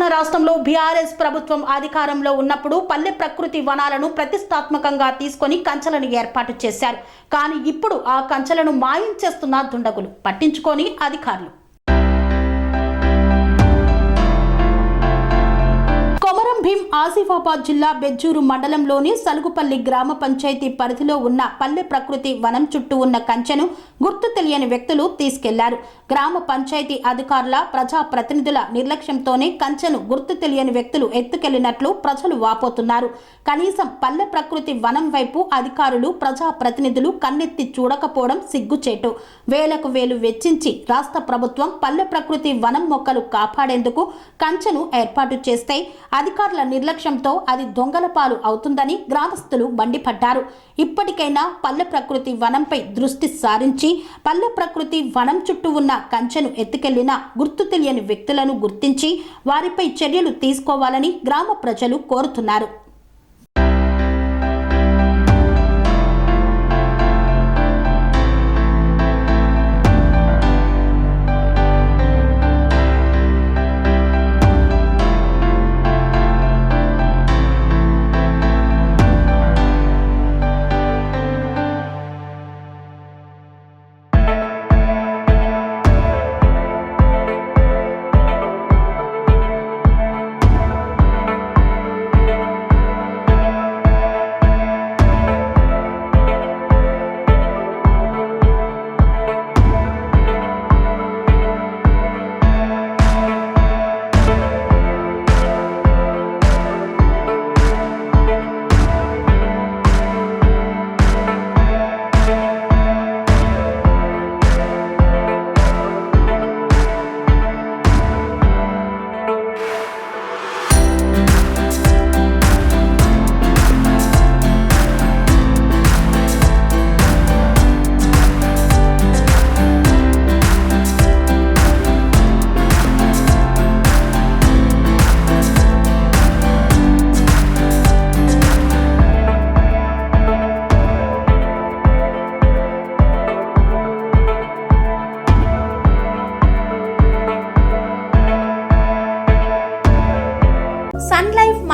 తెలంగాణ రాష్ట్రంలో బీఆర్ఎస్ ప్రభుత్వం అధికారంలో ఉన్నప్పుడు పల్లె ప్రకృతి వనాలను ప్రతిష్టాత్మకంగా తీసుకొని కంచెలను ఏర్పాటు చేశారు. కానీ ఇప్పుడు ఆ కంచెలను మాయం చేస్తున్న దుండగులు. పట్టించుకొని అధికారులు. భీం ఆసిఫాబాద్ జిల్లా బెజ్జూరు మండలంలోని సలుగుపల్లి గ్రామ పంచాయతీ పరిధిలో ఉన్న పల్లె ప్రకృతి వనం చుట్టూ ఉన్న కంచెను గుర్తు తెలియని వ్యక్తులు తీసుకెళ్ళారు. గ్రామ పంచాయతీ అధికారుల ప్రజా ప్రతినిధుల నిర్లక్ష్యంతోనే కంచెను గుర్తు తెలియని వ్యక్తులు ఎత్తుకెళ్ళినట్లు ప్రజలు వాపోతున్నారు. కనీసం పల్లె ప్రకృతి వనం వైపు అధికారులు ప్రజా ప్రతినిధులు కన్నెత్తి చూడకపోవడం సిగ్గుచేటు. వేలకు వేలు వెచ్చించి రాష్ట్ర ప్రభుత్వం పల్లె ప్రకృతి వనం మొక్కలు కాపాడేందుకు కంచెను ఏర్పాటు చేస్తే అధికారుల నిర్లక్ష్యంతో అది దొంగల పాలు అవుతుందని గ్రామస్తులు మండిపడ్డారు. ఇప్పటికైనా పల్లె ప్రకృతి వనంపై దృష్టి సారించి పల్లె ప్రకృతి వనం చుట్టూ ఉన్న కంచెను ఎత్తుకెళ్ళిన గుర్తు తెలియని వ్యక్తులను గుర్తించి వారిపై చర్యలు తీసుకోవాలని గ్రామ ప్రజలు కోరుతున్నారు.